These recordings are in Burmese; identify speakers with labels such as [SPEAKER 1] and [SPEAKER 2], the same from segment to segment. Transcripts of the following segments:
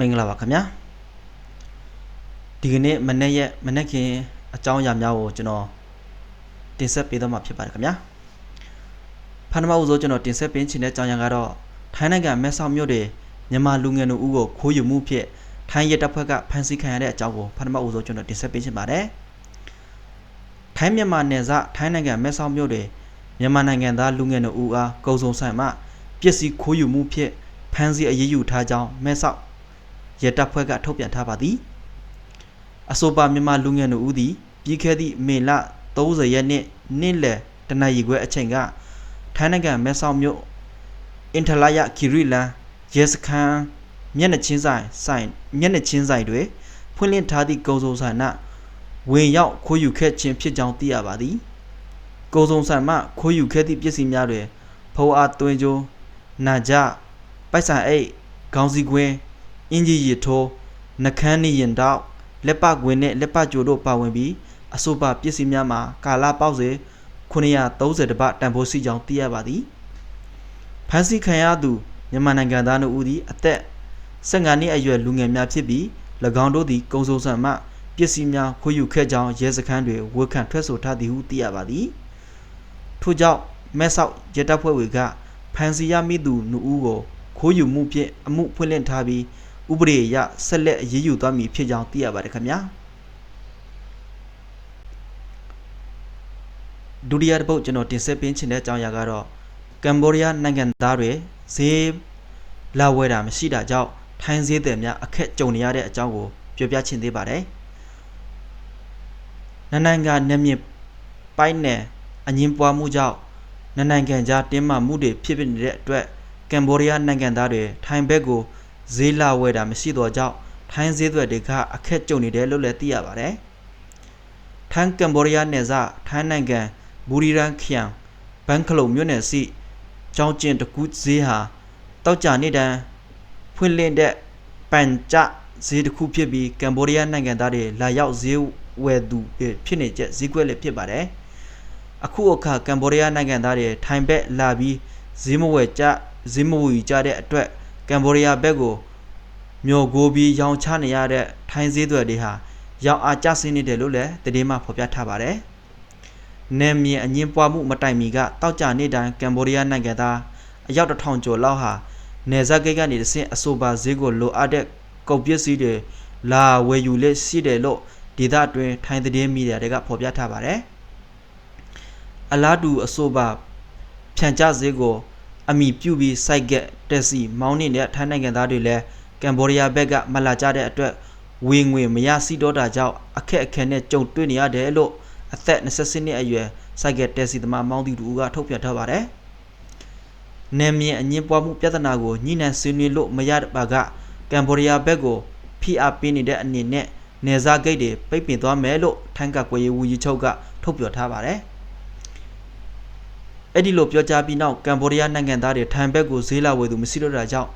[SPEAKER 1] မင်္ဂလာပါခင်ဗျာဒီကနေ့မနေ့ရက်မနေ့ခင်အကြောင်းအရာများကိုကျွန်တော်တင်ဆက်ပေးသွားမှာဖြစ်ပါတယ်ခင်ဗျာဖန်နမဦးဆိုကျွန်တော်တင်ဆက်ပေးချင်တဲ့အကြောင်းအရာကတော့ထိုင်းနိုင်ငံမဲဆောက်မြို့တွင်မြန်မာလူငယ်တို့ဦးကိုခိုးယူမှုဖြင့်ထိုင်းရဲတပ်ဖွဲ့ကဖမ်းဆီးခံရတဲ့အကြောင်းကိုဖန်နမဦးဆိုကျွန်တော်တင်ဆက်ပေးချင်ပါတယ်ထိုင်းမြန်မာနယ်စပ်ထိုင်းနိုင်ငံမဲဆောက်မြို့တွင်မြန်မာနိုင်ငံသားလူငယ်တို့ဦးအားကုံစုံဆိုင်မှပစ္စည်းခိုးယူမှုဖြင့်ဖမ်းဆီးအရေးယူထားကြောင်းမဲဆောက် ရဲတပ်ဖွဲ့ကထုတ်ပြန်ထားပါသည်အဆိုပါမြန်မာလူငယ်တို့ဦးသည်ပြီးခဲ့သည့်မေလ30ရက်နေ့နေ့လယ်တနအီခွဲအချိန်ကထိုင်းနိုင်ငံမဲဆောက်မြို့အင်ထလာယခီရီလန်ရဲစခန်းမျက်နှာချင်းဆိုင်ဆိုင်မျက်နှာချင်းဆိုင်တွင်ဖွင့်လှစ်ထားသည့်ကုံစုံဆိုင်နာဝင်ရောက်ခိုးယူခဲ့ခြင်းဖြစ်ကြောင်းသိရပါသည်ကုံစုံဆိုင်မှခိုးယူခဲ့သည့်ပစ္စည်းများတွင်ဖုံးအားသွင်းကြိုးနာကြပိုက်ဆံအိတ်ခေါင်းစည်းကွင်း အင်ဂျီရစ်ထိုးနှကန်းနီရင်တောက်လက်ပကွင်းနှင့်လက်ပကြိုတို့ပါဝင်ပြီးအဆိုပါပစ္စည်းများမှာကာလာပေါက်စေ930တပတန်ဖိုးစီကြောင်းသိရပါသည်ဖမ်းဆီးခံရသူမြန်မာနိုင်ငံသားတို့ဦးသည်အသက်15နှစ်အရွယ်လူငယ်များဖြစ်ပြီး၎င်းတို့သည်ကုံစုံဆန်မှပစ္စည်းများခိုးယူခဲ့ကြောင်းရဲစခန်းတွင်ဝေခံထွက်ဆိုထားသည်ဟုသိရပါသည်ထို့ကြောင့်မဲဆောက်ရဲတပ်ဖွဲ့တွေကဖမ်းဆီးရမိသူနှုတ်ဦးကိုခိုးယူမှုဖြင့်အမှုဖွင့်လှစ်ထားပြီး ဥပဒေအရဆက်လက်အရေးယူသွားမည်ဖြစ်ကြောင်းသိရပါတယ်ခင်ဗျာဒုတိယတစ်ပုတ်ကျွန်တော်တင်ဆက်ပေးချင်တဲ့အကြောင်းအရာကတော့ကမ်ဘောဒီးယားနိုင်ငံသားတွေဈေးလာဝယ်တာမရှိတာကြောင့်ထိုင်းဈေးသည်များအခက်ကြုံနေရတဲ့အကြောင်းကိုပြောပြချင်သေးပါတယ်နနိုင်ငံနေမြင့်ပိုင်းနယ်အငင်းပွားမှုကြောင့်နနိုင်ငံကြားတင်းမာမှုတွေဖြစ်နေတဲ့အတွက်ကမ်ဘောဒီးယားနိုင်ငံသားတွေထိုင်းဘက်ကို ဈေးလာဝယ်တာမရှိတော့ကြောင့်ထိုင်းဈေးသွက်တွေကအခက်ကြုံနေတယ်လို့လည်းသိရပါတယ်။ထိုင်းကမ်ဘောဒီးယားနယ်စပ်ထိုင်းနိုင်ငံဘူရီရန်ခရိုင်ဘန်ကလုံမြို့နယ်စီကျောင်းကျင်တကူဈေးဟာတောက်ကြနေတန်းဖွင့်လှစ်တဲ့ပန်ကြဈေးတစ်ခုဖြစ်ပြီးကမ်ဘောဒီးယားနိုင်ငံသားတွေလာရောက်ဈေးဝယ်သူဖြစ်နေကြဈေးကွက်လည်းဖြစ်ပါတယ်။အခုအခါကမ်ဘောဒီးယားနိုင်ငံသားတွေထိုင်ဘက်လာပြီးဈေးမဝယ်ကြဈေးမဝယ်ကြတဲ့အတွက် ကမ်ဘောဒီးယားဘက်ကိုမျောကိုပြီးရောင်းချနေရတဲ့ထိုင်းဈေးသွယ်တွေဟာရောင်းအားကျဆင်းနေတယ်လို့လည်းတည်င်းမှဖော်ပြထားပါတယ်။နယ်မြေအငင်းပွားမှုမတိုင်မီကတောက်ကြနေတိုင်းကမ်ဘောဒီးယားနိုင်ငံသားအယောက်တစ်ထောင်ကျော်လောက်ဟာနယ်စပ်ဂိတ်ကနေတဆင့်အဆိုပါဈေးကိုလိုအပ်တဲ့ကုန်ပစ္စည်းတွေလာဝယ်ယူလက်ရှိတယ်လို့ဒေသအတွင်းထိုင်းသတင်းမီဒီယာတွေကဖော်ပြထားပါတယ်။အလားတူအဆိုပါဖြန့်ချဈေးကို အမိပြုပြီးစိုက်ကက်တက်စီမောင်းနေတဲ့ထိုင်းနိုင်ငံသားတွေလည်းကမ်ဘောဒီးယားဘက်ကမလာကြတဲ့အတွက်ဝေငွေမရစီတော့တာကြောင့်အခက်အခဲနဲ့ကြုံတွေ့နေရတယ်လို့အသက်28နှစ်အရွယ်စိုက်ကက်တက်စီသမားမောင်းသူတူကထုတ်ပြန်ထားပါတယ်။နယ်မြေအငင်းပွားမှုပြဿနာကိုညှိနှိုင်းဆွေးနွေးလို့မရပါကကမ်ဘောဒီးယားဘက်ကိုဖိအားပေးနေတဲ့အနေနဲ့နေစားဂိတ်တွေပိတ်ပင်သွားမယ်လို့ထိုင်းကကွယ်ရေးဝန်ကြီးချုပ်ကထုတ်ပြောထားပါတယ်။ အဲ့ဒီလိုပြောကြားပြီးနောက်ကမ်ဘောဒီးယားနိုင်ငံသားတွေထိုင်ဘက်ကိုဈေးလာဝယ်သူမရှိတော့တာကြောင့်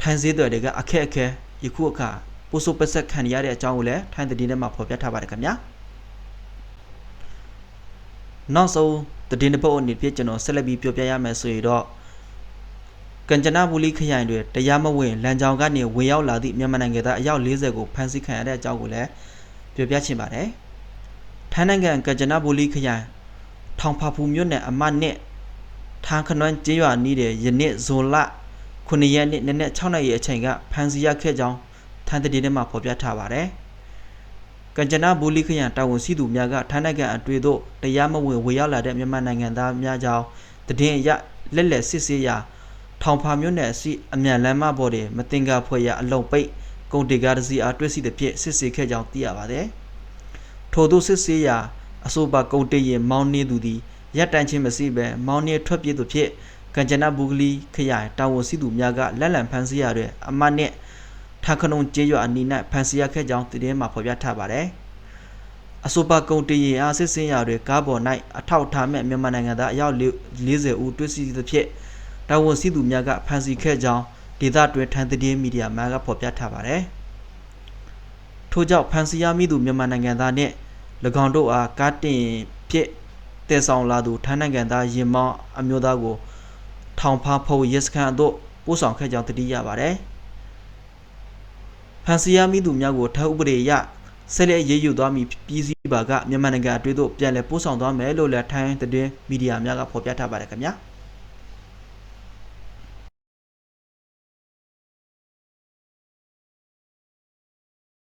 [SPEAKER 1] ထိုင်ဈေးတွေတွေကအခက်အခဲယခုအခါပိုးဆိုးပက်ဆက်ခံရတဲ့အကြောင်းကိုလည်းထိုင်သတင်းထဲမှာဖော်ပြထားပါတယ်ခင်ဗျာနောက်ဆုံးသတင်းတစ်ပုဒ်အနေဖြင့်ကျွန်တော်ဆက်လက်ပြီးပြောပြရမယ်ဆိုရင်တော့ကံကြနာဘူလီခရိုင်တွေတရားမဝင်လမ်းကြောင်းကနေဝင်ရောက်လာသည့်မြန်မာနိုင်ငံသားအယောက်40ကိုဖမ်းဆီးခံရတဲ့အကြောင်းကိုလည်းပြောပြချင်ပါတယ်ထိုင်းနိုင်ငံကံကြနာဘူလီခရိုင်ထောင်ဖာဖူမြို့နယ်အမတ်နဲ့ ထန်းခနွမ်းကျေးရွာနီးတဲ့ယနေ့ဇွန်လ9ရက်နေ့နနက်6နာရီအချိန်ကဖမ်းဆီးရခဲ့ကြောင်းထန်းတည်ထဲမှာဖော်ပြထားပါတယ်။ကံကြနာဘူလီခရိုင်တာဝန်ရှိသူများကထိုင်းနိုင်ငံအတွေ့သို့တရားမဝင်ဝေရောက်လာတဲ့မြန်မာနိုင်ငံသားများကြောင်းတည်င်းအရလက်လက်စစ်ဆေးရာထောင်ဖာမြို့နယ်အစီအမြန်လမ်းမပေါ်တွင်မတင်ကာဖွဲ့ရအလုံပိတ်ကုန်တေကားတစ်စီးအားတွဲစီသဖြင့်စစ်ဆေးခဲ့ကြောင်းသိရပါတယ်။ထို့သောစစ်ဆေးရာအဆိုပါကုန်တေရင်မောင်းနေသူသည် ရပ်တန့်ခြင်းမရှိဘဲမောင်းနေထွက်ပြေးသူဖြစ်ကံကြနာဘူဂလီခရိုင်တာဝန်ရှိသူများကလက်လံဖမ်းဆီးရတဲ့အမတ်နဲ့ထခနုံကျေးရွာအနီး၌ဖမ်းဆီးရခဲ့ကြောင်းတည်င်းမှာဖော်ပြထားပါတယ်။အဆိုပါကုန်တည်အားစစ်စင်ရာတွေကားပေါ်၌အထောက်ထားမဲ့မြန်မာနိုင်ငံသားအယောက်40ဦးတွေ့ရှိသဖြင့်တာဝန်ရှိသူများကဖမ်းဆီးခဲ့ကြောင်းဒေသတွင်ထန်တည်င်းမီဒီယာများကဖော်ပြထားပါတယ်။ထို့ကြောင့်ဖမ်းဆီးရမိသူမြန်မာနိုင်ငံသားနှင့်၎င်းတို့အားကားတင်ဖြစ် တည်ဆောင်လာသူထိုင်းနိုင်ငံသားရင်မောင်းအမျိုးသားကိုထောင်ဖားဖုံရဲစခန်းအသို့ပို့ဆောင်ခဲ့ကြောင်းသိရပါတယ်။ဖန်စီရမိသူများကိုထောက်ဥပဒေအရဆက်လက်ရေးယူသွားမည်ပြည်စည်းပါကမြန်မာနိုင်ငံအတွင်းသို့ပြန်လည်ပို့ဆောင်သွားမယ်လို့လည်းထိုင်းသတင်းမီဒီယာများကဖော်ပြထားပါတယ်ခင်ဗျာ။